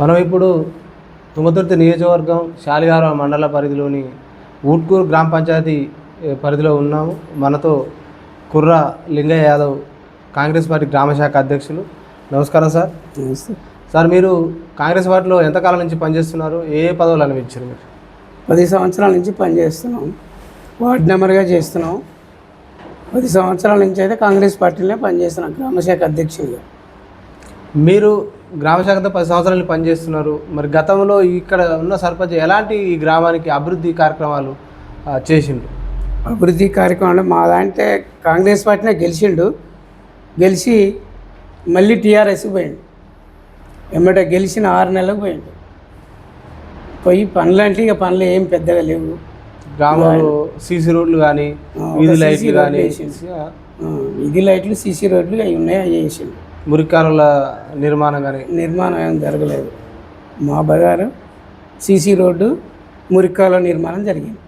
మనం ఇప్పుడు తుంగతుర్తి నియోజకవర్గం శాలిగార మండల పరిధిలోని ఊట్కూరు గ్రామ పంచాయతీ పరిధిలో ఉన్నాము. మనతో కుర్ర లింగయ్య యాదవ్ కాంగ్రెస్ పార్టీ గ్రామ శాఖ అధ్యక్షులు. నమస్కారం సార్. సార్ మీరు కాంగ్రెస్ పార్టీలో ఎంతకాలం నుంచి పనిచేస్తున్నారు? ఏ ఏ పదవులు అనిపించారు మీరు? పది సంవత్సరాల నుంచి పనిచేస్తున్నాం. వార్డ్ నెంబర్గా చేస్తున్నాం. పది సంవత్సరాల నుంచి అయితే కాంగ్రెస్ పార్టీలోనే పనిచేస్తున్నాం గ్రామశాఖ అధ్యక్షుడిగా మీరు గ్రామ శాఖతో పది సంవత్సరాలు నుంచి పనిచేస్తున్నారు. మరి గతంలో ఇక్కడ ఉన్న సర్పంచ్ ఎలాంటి ఈ గ్రామానికి అభివృద్ధి కార్యక్రమాలు చేసిండు? అభివృద్ధి కార్యక్రమంలో మా దాంట్లో కాంగ్రెస్ పార్టీనే గెలిచిండు. గెలిచి మళ్ళీ టీఆర్ఎస్కి పోయిండు. ఎమ్మట గెలిచిన ఆరు నెలలకు పోయిండు. పోయి పనులు అంటే ఇక పనులు ఏం పెద్దగా లేవు. గ్రామంలో సీసీ రోడ్లు కానీ వీధి లైట్లు కానీ ఇది లైట్లు సీసీ రోడ్లు అవి ఉన్నాయి అవి వేసిండు. మురికారుల నిర్మాణం కానీ? నిర్మాణం ఏం జరగలేదు. మా బజారు సీసీ రోడ్డు మురికాల నిర్మాణం జరిగింది.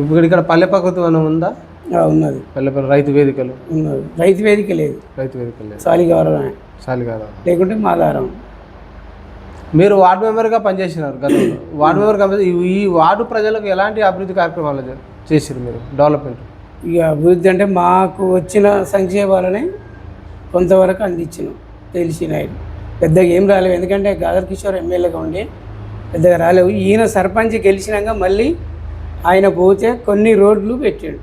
ఇప్పుడు ఇక్కడ పల్లె ప్రకృతి వనం ఉందా? ఉన్నది. పల్లె పల్లె రైతు వేదికలు? ఉన్నది. రైతు వేదిక లేదు. రైతు వేదికలు లేదు. సాలి గౌరవం చాలు కదా లేకుంటే మాదారం మీరు వార్డు మెంబర్గా పనిచేసినారు గతంలో. వార్డు మెంబర్గా ఈ- వార్డు ప్రజలకు ఎలాంటి అభివృద్ధి కార్యక్రమాలు చేసిరు మీరు? డెవలప్మెంట్? ఇక అభివృద్ధి అంటే మాకు వచ్చిన సంక్షేమాలని కొంతవరకు అందించినాం తెలిసినాయి పెద్దగా ఏం రాలేవు. ఎందుకంటే గాదర్ కిషోర్ ఎమ్మెల్యేగా ఉండి పెద్దగా రాలేవు. ఈయన సర్పంచ్ గెలిచినాక మళ్ళీ ఆయన పోతే కొన్ని రోడ్లు పెట్టాడు.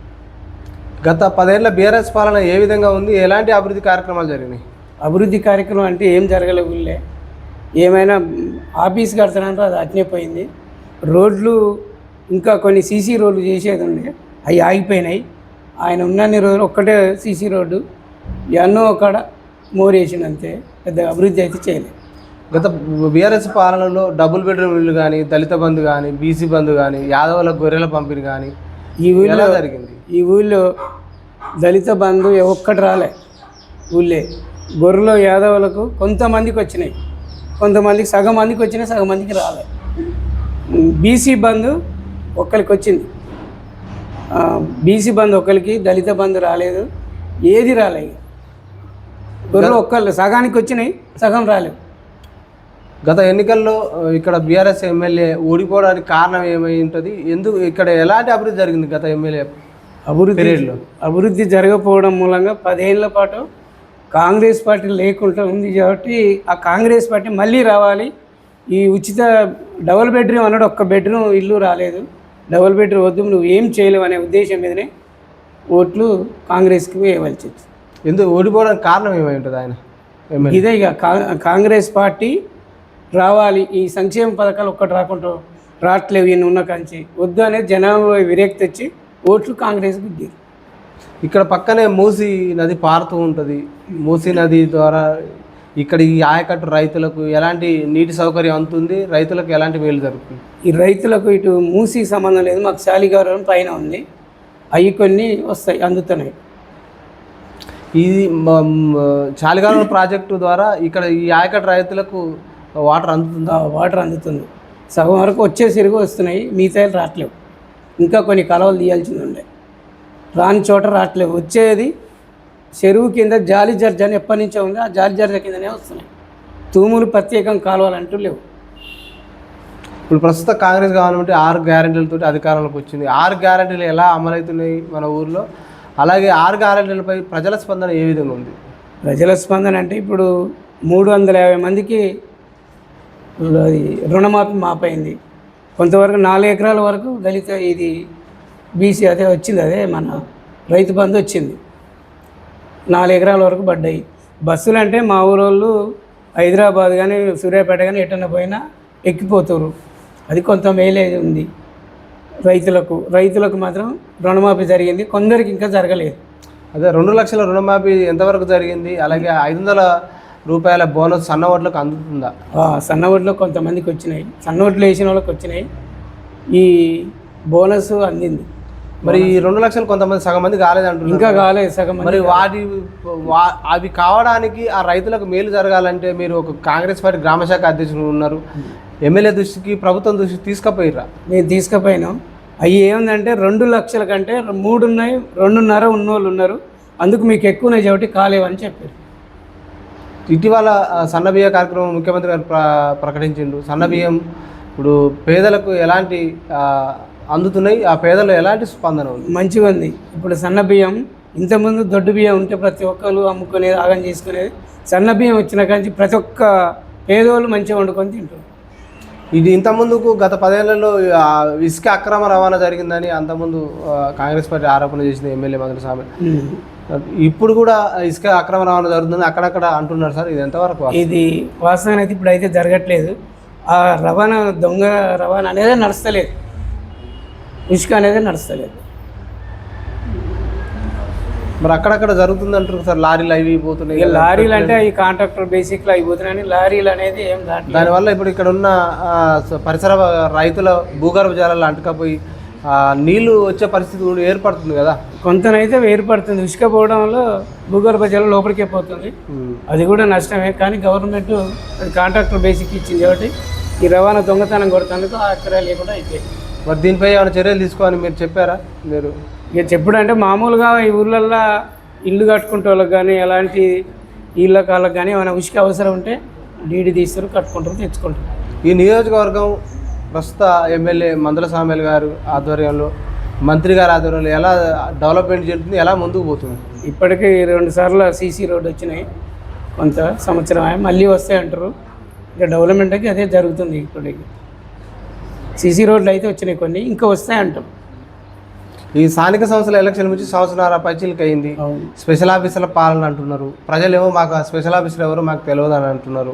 గత పదేళ్ళ బీఆర్ఎస్ పాలన ఏ విధంగా ఉంది? ఎలాంటి అభివృద్ధి కార్యక్రమాలు జరిగినాయి? అభివృద్ధి కార్యక్రమం అంటే ఏం జరగలేదు ఊళ్ళే ఏమైనా ఆఫీస్ కడతానంటే అది అట్నే పోయింది. రోడ్లు ఇంకా కొన్ని సీసీ రోడ్లు చేసేది ఉండే. అవి ఆగిపోయినాయి. ఆయన ఉన్నన్ని రోజులు ఒక్కటే సీసీ రోడ్డు. ఎన్నో అక్కడ మోరేసిండు అంతే పెద్ద అభివృద్ధి అయితే చేయలేదు. గత బీఆర్ఎస్ పాలనలో డబుల్ బెడ్రూమ్ ఇల్లు కానీ దళిత బంధు కానీ బీసీ బంధు కానీ యాదవుల గొర్రెల పంపిణీ కానీ ఈ ఊళ్ళో జరిగింది? ఈ ఊళ్ళో దళిత బంధు ఒక్కటి రాలే ఊళ్ళే. గొర్రెలు యాదవులకు కొంతమందికి వచ్చినాయి. కొంతమందికి సగం మందికి వచ్చినాయి సగం మందికి రాలే. బీసీ బంధు ఒక్కరికి వచ్చింది. బీసీ బంధు ఒక్కరికి దళిత బంధు రాలేదు. ఏది రాలే ఇక. గొర్రెలు ఒక్కళ్ళు సగానికి వచ్చినాయి సగం రాలేవు గత ఎన్నికల్లో ఇక్కడ బీఆర్ఎస్ ఎమ్మెల్యే ఓడిపోవడానికి కారణం ఏమై ఉంటుంది ఎందుకు ఇక్కడ ఎలాంటి అభివృద్ధి జరిగింది గత ఎమ్మెల్యే అభివృద్ధి అభివృద్ధి జరగకపోవడం మూలంగా పదేళ్ళ పాటు కాంగ్రెస్ పార్టీ లేకుండా ఉంది కాబట్టి ఆ కాంగ్రెస్ పార్టీ మళ్ళీ రావాలి. ఈ ఉచిత డబుల్ బెడ్రూమ్ అన్నాడు ఒక్క బెడ్రూమ్ ఇల్లు రాలేదు. డబుల్ బెడ్రూమ్ వద్దు నువ్వు ఏం చేయలేవు అనే ఉద్దేశం మీదనే ఓట్లు కాంగ్రెస్కి వేయవలసి వచ్చింది ఎందుకు ఓడిపోవడానికి కారణం ఏమై ఉంటుంది ఆయన? ఇదే ఇక కా- కాంగ్రెస్ పార్టీ రావాలి ఈ సంక్షేమ పథకాలు ఒక్కటి రాకుండా రావట్లేవు ఈయన ఉన్న కంచి. వద్దు అనేది జనాల్లో విరేక్తి తెచ్చి ఓట్లు కాంగ్రెస్కి గుద్దారు ఇక్కడ పక్కనే మూసీ నది పారుతూ ఉంటుంది. మూసీ నది ద్వారా ఇక్కడ ఈ ఆయకట్టు రైతులకు ఎలాంటి నీటి సౌకర్యం అందుతుంది రైతులకు ఎలాంటి మేలు జరుగుతుంది? ఈ రైతులకు ఇటు మూసి సంబంధం లేదు మాకు శాలిగౌరవం పైన ఉంది. అవి కొన్ని వస్తాయి అందుతున్నాయి ఇది చాలిగాల ప్రాజెక్టు ద్వారా ఇక్కడ ఈ ఆయకట్టు రైతులకు వాటర్ అందుతుందా? వాటర్ అందుతుంది. సగం వరకు వచ్చే వస్తున్నాయి మిగతా రావట్లేవు. ఇంకా కొన్ని కలవలు తీయాల్సింది ఉండే. రాని చోట రావట్లేవు. వచ్చేది చెరువు కింద జాలి జర్జ అని ఎప్పటి నుంచో ఉంది. ఆ జాలి జర్జ కిందనే వస్తున్నాయి. తూములు ప్రత్యేకం కాలువలు అంటూ లేవు. ఇప్పుడు ప్రస్తుత కాంగ్రెస్ గవర్నమెంట్ ఆరు గ్యారెంటీలతో అధికారంలోకి వచ్చింది. ఆరు గ్యారెంటీలు ఎలా అమలవుతున్నాయి మన ఊర్లో? అలాగే ఆరు గ్యారెంటీలపై ప్రజల స్పందన ఏ విధంగా ఉంది? ప్రజల స్పందన అంటే ఇప్పుడు మూడు వందల యాభై మందికి రుణమాఫీ మాపైంది. కొంతవరకు నాలుగు ఎకరాల వరకు దళిత ఇది బీసీ అదే వచ్చింది అదే మన రైతు బంధు వచ్చింది. నాలుగు ఎకరాల వరకు పడ్డాయి. బస్సులు అంటే మా ఊరోళ్ళు హైదరాబాద్ కానీ సూర్యాపేట కానీ ఎటన్నా పోయినా ఎక్కిపోతారు అది కొంత మేలేజ్ ఉంది. రైతులకు రైతులకు మాత్రం రుణమాఫీ జరిగింది. కొందరికి ఇంకా జరగలేదు. అదే రెండు లక్షల రుణమాఫీ ఎంతవరకు జరిగింది? అలాగే ఐదు వందల రూపాయల బోనస్ సన్న ఓట్లకు అందుతుందా? సన్న వడ్లు కొంతమందికి వచ్చినాయి. సన్న వడ్లు వేసిన వాళ్ళకి వచ్చినాయి. ఈ బోనస్ అందింది. మరి ఈ రెండు లక్షలు కొంతమంది సగం మంది కాలేదంటున్నారు ఇంకా కాలేదు సగం మరి వాటి వా- అవి కావడానికి ఆ రైతులకు మేలు జరగాలంటే మీరు ఒక కాంగ్రెస్ పార్టీ గ్రామశాఖ అధ్యక్షులు ఉన్నారు. ఎమ్మెల్యే దృష్టికి ప్రభుత్వం దృష్టికి తీసుకుపోయిర్రా? నేను తీసుకుపోయినాం. అవి ఏముందంటే రెండు లక్షల కంటే మూడు ఉన్నాయి రెండున్నర ఉన్నోళ్ళు ఉన్నారు. అందుకు మీకు ఎక్కువ ఉన్నాయి కాబట్టి కాలేవని చెప్పారు. ఇటీవల ఆ, సన్న బియ్య కార్యక్రమం ముఖ్యమంత్రి గారు ప్ర ప్రకటించిండు. సన్న బియ్యం ఇప్పుడు పేదలకు ఎలాంటి అందుతున్నాయి. ఆ పేదలు ఎలాంటి స్పందన ఉంది? మంచిగా ఉంది. ఇప్పుడు సన్న బియ్యం ఇంతకుముందు దొడ్డు బియ్యం ఉంటే ప్రతి ఒక్కరు అమ్ముకునేది ఆగం చేసుకునేది సన్న బియ్యం వచ్చిన కానీ ప్రతి ఒక్క పేదోళ్ళు మంచిగా వండుకొని తింటారు ఇది ఇంతకుముందుకు గత పదేళ్ళలో ఇసుక అక్రమ రవాణా జరిగిందని అంతకుముందు కాంగ్రెస్ పార్టీ ఆరోపణ చేసింది ఎమ్మెల్యే మంత్రి స్వామి. ఇప్పుడు కూడా ఇసుక అక్రమ రవాణా జరుగుతుంది అక్కడక్కడ అంటున్నారు సార్. ఇది ఎంతవరకు? ఇది వాస్తవానికి అయితే ఇప్పుడు అయితే జరగట్లేదు. ఆ రవాణా దొంగ రవాణా అనేది నడుస్తలేదు. ఇసుక అనేది నడుస్తలేదు. మరి అక్కడక్కడ జరుగుతుంది అంటారు సార్ లారీలు అవి పోతున్నాయి లారీలు అంటే ఈ కాంట్రాక్టర్ బేసిక్లో అయిపోతున్నాయని లారీలు అనేది ఏం దాంట్లో దానివల్ల ఇప్పుడు ఇక్కడ ఉన్న పరిసర రైతుల భూగర్భ జలాలు అంటుకపోయి నీళ్ళు వచ్చే పరిస్థితి ఏర్పడుతుంది కదా. కొంతనైతే ఏర్పడుతుంది. ఇసుక పోవడం వల్ల భూగర్భ జలం లోపలికే పోతుంది. అది కూడా నష్టమే. కానీ గవర్నమెంట్ కాంట్రాక్టర్ బేసిక్ ఇచ్చింది కాబట్టి ఈ రవాణా దొంగతనం కొడుతందుకు ఆ ఎకరాలు లేకుండా అయిపోయింది. మరి దీనిపై ఏమైనా చర్యలు తీసుకోవాలని మీరు చెప్పారా? మీరు ఇక చెప్పుడు అంటే మామూలుగా ఈ ఊర్లల్లో ఇల్లు కట్టుకుంటే వాళ్ళకి కానీ ఎలాంటి ఇళ్ళ కాళ్ళకి కానీ ఏమైనా ఉసుక అవసరం ఉంటే డీడీ తీస్తారు కట్టుకుంటారు తెచ్చుకుంటారు. ఈ నియోజకవర్గం ప్రస్తుత ఎమ్మెల్యే మందుల సామెల్ గారు ఆధ్వర్యంలో మంత్రి గారి ఆధ్వర్యంలో ఎలా డెవలప్మెంట్ జరుగుతుంది ఎలా ముందుకు పోతుంది? ఇప్పటికీ రెండు సార్లు సీసీ రోడ్ వచ్చినాయి. కొంత సంవత్సరం మళ్ళీ వస్తాయి అంటారు. ఇక డెవలప్మెంట్కి అదే జరుగుతుంది ఇప్పటికి. సీసీ రోడ్లు అయితే వచ్చినాయి కొన్ని ఇంకా వస్తాయి అంటాం. ఈ స్థానిక సంస్థల ఎలక్షన్ నుంచి సంవత్సరాల పైచీలకి అయింది స్పెషల్ ఆఫీసర్ల పాలన అంటున్నారు. ప్రజలేమో మాకు స్పెషల్ ఆఫీసర్ ఎవరో మాకు తెలియదు అని అంటున్నారు.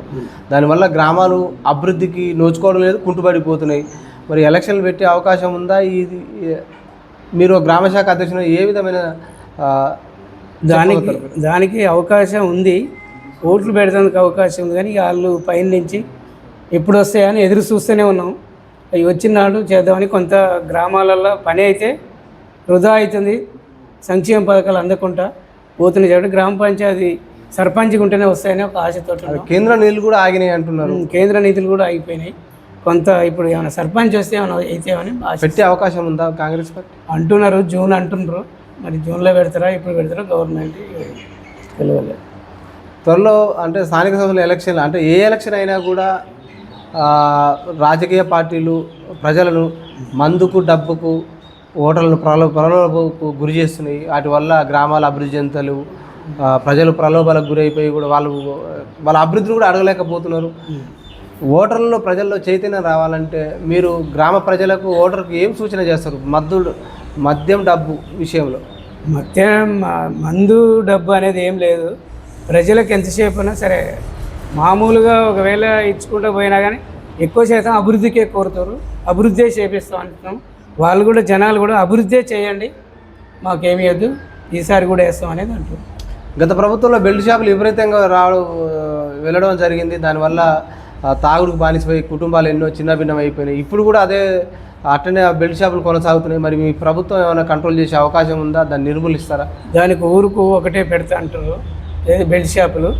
దానివల్ల గ్రామాలు అభివృద్ధికి నోచుకోవడం లేదు కుంటుపడిపోతున్నాయి మరి ఎలక్షన్లు పెట్టే అవకాశం ఉందా? ఇది మీరు గ్రామ శాఖ అధ్యక్షులు ఏ విధమైన దానికి దానికి అవకాశం ఉంది. ఓట్లు పెడతానికి అవకాశం ఉంది కానీ వాళ్ళు పైన నుంచి ఎప్పుడు వస్తాయని ఎదురు చూస్తూనే ఉన్నాం. అవి వచ్చినాడు చేద్దామని కొంత గ్రామాలలో పని అయితే వృధా అవుతుంది. సంక్షేమ పథకాలు అందకుండా పోతున్నాయి కాబట్టి గ్రామ పంచాయతీ సర్పంచ్కి ఉంటేనే వస్తాయని ఒక ఆశతో కేంద్ర నీళ్ళు కూడా ఆగినాయి అంటున్నారు. కేంద్ర నిధులు కూడా అయిపోయినాయి కొంత ఇప్పుడు ఏమైనా సర్పంచ్ వస్తే ఏమైనా అయితేమని పెట్టే అవకాశం ఉందా కాంగ్రెస్ పార్టీ? అంటున్నారు జూన్ అంటున్నారు. మరి జూన్లో పెడతారా ఇప్పుడు పెడతారా గవర్నమెంట్ తెలియలేదు. త్వరలో అంటే స్థానిక సంస్థల ఎలక్షన్ అంటే ఏ ఎలక్షన్ అయినా కూడా రాజకీయ పార్టీలు ప్రజలను మందుకు డబ్బుకు ఓటర్లను ప్రలో ప్రలోభకు గురి చేస్తున్నాయి. వాటి వల్ల గ్రామాల అభివృద్ధి చెందుతలు ప్రజలు ప్రలోభాలకు గురైపోయి కూడా వాళ్ళు వాళ్ళ అభివృద్ధిని కూడా అడగలేకపోతున్నారు. ఓటర్లలో ప్రజల్లో చైతన్యం రావాలంటే మీరు గ్రామ ప్రజలకు ఓటర్కి ఏం సూచన చేస్తారు? మద్దు మద్యం డబ్బు విషయంలో. మద్యం మందు డబ్బు అనేది ఏం లేదు. ప్రజలకు ఎంతసేపు అయినా సరే మామూలుగా ఒకవేళ ఇచ్చుకుంటూ పోయినా కానీ ఎక్కువ శాతం అభివృద్ధికే కోరుతారు. అభివృద్ధి చేపిస్తాం అంటున్నాం. వాళ్ళు కూడా జనాలు కూడా అభివృద్ధి చేయండి. మాకేమి వద్దు. ఈసారి కూడా వేస్తాం అనేది అంటారు గత ప్రభుత్వంలో బెల్ట్ షాపులు విపరీతంగా రావడం వెళ్ళడం జరిగింది. దానివల్ల తాగుడుకు బానిసపోయి కుటుంబాలు ఎన్నో చిన్న భిన్నం అయిపోయినాయి. ఇప్పుడు కూడా అదే అట్టనే ఆ బెల్ట్ షాపులు కొనసాగుతున్నాయి. మరి మీ ప్రభుత్వం ఏమైనా కంట్రోల్ చేసే అవకాశం ఉందా? దాన్ని నిర్మూలిస్తారా? దానికి ఊరుకు ఒకటే పెడతా అంటారు. బెల్ట్ షాపులు.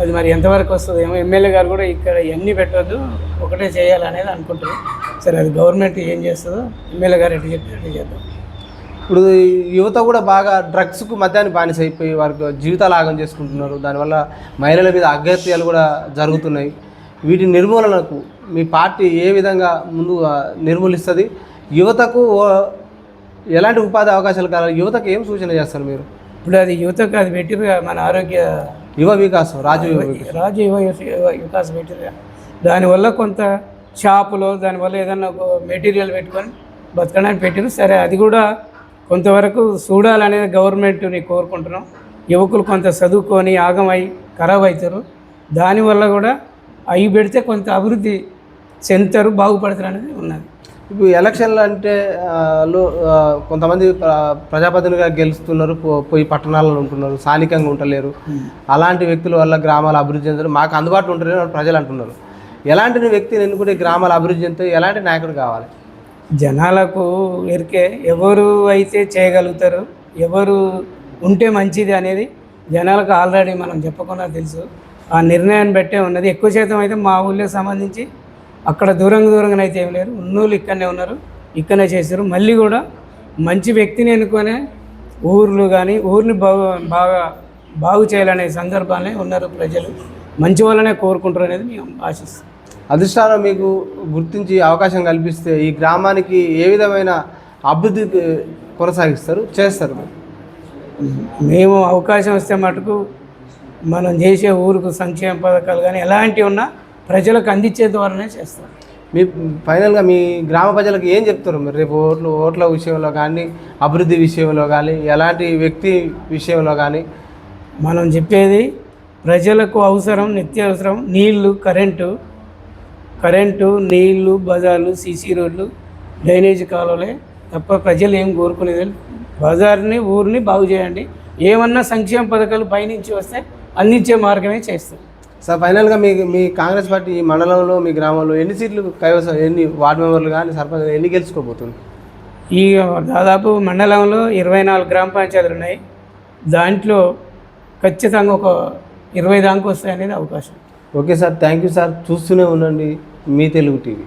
అది మరి ఎంతవరకు వస్తుంది ఏమో ఎమ్మెల్యే గారు కూడా ఇక్కడ ఇవన్నీ పెట్టొద్దు ఒకటే చేయాలనేది అనుకుంటారు సరే అది గవర్నమెంట్ ఏం చేస్తుందో ఎమ్మెల్యే గారు ఎటు చెప్తే అటు చేద్దాం. ఇప్పుడు యువత కూడా బాగా డ్రగ్స్కు మద్యాన్ని బానిస అయిపోయి వారికి జీవితాలు ఆగం చేసుకుంటున్నారు. దానివల్ల మహిళల మీద అగత్యాలు కూడా జరుగుతున్నాయి. వీటి నిర్మూలనకు మీ పార్టీ ఏ విధంగా ముందు నిర్మూలిస్తుంది? యువతకు ఎలాంటి ఉపాధి అవకాశాలు కావాలి? యువతకు ఏం సూచన చేస్తారు మీరు? ఇప్పుడు అది యువతకు అది పెట్టిరు మన ఆరోగ్య యువ వికాసం రాజు యువ వికాసం. రాజు యువ యువ వికాస్ దానివల్ల కొంత షాపులో దానివల్ల ఏదన్నా ఒక మెటీరియల్ పెట్టుకొని బతకడానికి పెట్టిన సరే అది కూడా కొంతవరకు చూడాలనేది గవర్నమెంట్ని కోరుకుంటున్నాం. యువకులు కొంత చదువుకొని ఆగమై ఖరాబ్ అవుతారు దానివల్ల కూడా అవి పెడితే కొంత అభివృద్ధి చెందుతారు బాగుపడతారు అనేది ఉన్నది. ఇప్పుడు ఎలక్షన్లు అంటే లో కొంతమంది ప్ర- ప్రజాప్రతినిధిగా గెలుస్తున్నారు పోయి పట్టణాలలో ఉంటున్నారు స్థానికంగా ఉండలేరు. అలాంటి వ్యక్తుల వల్ల గ్రామాల అభివృద్ధి చెందారు మాకు అందుబాటులో ఉంటారని ప్రజలు అంటున్నారు. ఎలాంటి వ్యక్తిని ఎన్నుకుంటే గ్రామాల అభివృద్ధి చెందితే ఎలాంటి నాయకుడు కావాలి? జనాలకు ఎరికే ఎవరు అయితే చేయగలుగుతారు ఎవరు ఉంటే మంచిది అనేది జనాలకు ఆల్రెడీ మనం చెప్పకుండా తెలుసు. ఆ నిర్ణయాన్ని బట్టే ఉన్నది. ఎక్కువ శాతం అయితే మా ఊళ్ళో సంబంధించి అక్కడ దూరంగా దూరంగా అయితే ఏం లేరు. ఉన్నోళ్ళు ఇక్కడనే ఉన్నారు. ఇక్కడనే చేశారు. మళ్ళీ కూడా మంచి వ్యక్తిని ఎన్నుకొనే ఊర్లు కానీ ఊరిని బాగు బాగా బాగు చేయాలనే సందర్భాలే ఉన్నారు ప్రజలు. మంచి వాళ్ళనే కోరుకుంటారు అనేది మేము ఆశిస్తాం. అధిష్టానం మీకు గుర్తించి అవకాశం కల్పిస్తే ఈ గ్రామానికి ఏ విధమైన అభివృద్ధి కొనసాగిస్తారు చేస్తారు? మేము అవకాశం వస్తే మటుకు మనం చేసే ఊరుకు సంక్షేమ పథకాలు కానీ ఎలాంటివి ఉన్నా ప్రజలకు అందించే ద్వారానే చేస్తాం మీ ఫైనల్గా మీ గ్రామ ప్రజలకు ఏం చెప్తారు మీరు? రేపు ఓట్లు ఓట్ల విషయంలో కానీ అభివృద్ధి విషయంలో కానీ ఎలాంటి వ్యక్తి విషయంలో కానీ? మనం చెప్పేది ప్రజలకు అవసరం నిత్యావసరం నీళ్ళు కరెంటు. కరెంటు నీళ్ళు బజార్లు సీసీ రోడ్లు డ్రైనేజ్ కాలువలే తప్ప ప్రజలు ఏం కోరుకునేది. బజార్ని ఊరిని బాగు చేయండి. ఏమన్నా సంక్షేమ పథకాలు పైనుంచి వస్తే అందించే మార్గమే చేస్తాం సార్ ఫైనల్గా మీ మీ కాంగ్రెస్ పార్టీ ఈ మండలంలో మీ గ్రామంలో ఎన్ని సీట్లు కైవసం ఎన్ని వార్డు మెంబర్లు కానీ సర్పంచ్ ఎన్ని గెలుచుకోబోతుంది ఈ దాదాపు మండలంలో ఇరవై నాలుగు గ్రామ పంచాయతీలు ఉన్నాయి. దాంట్లో ఖచ్చితంగా ఒక ఇరవై దాకా వస్తాయనేది అవకాశం. Okay sir thank you sir చూస్తూనే ఉండండి. మీ తెలుగు టీవీ.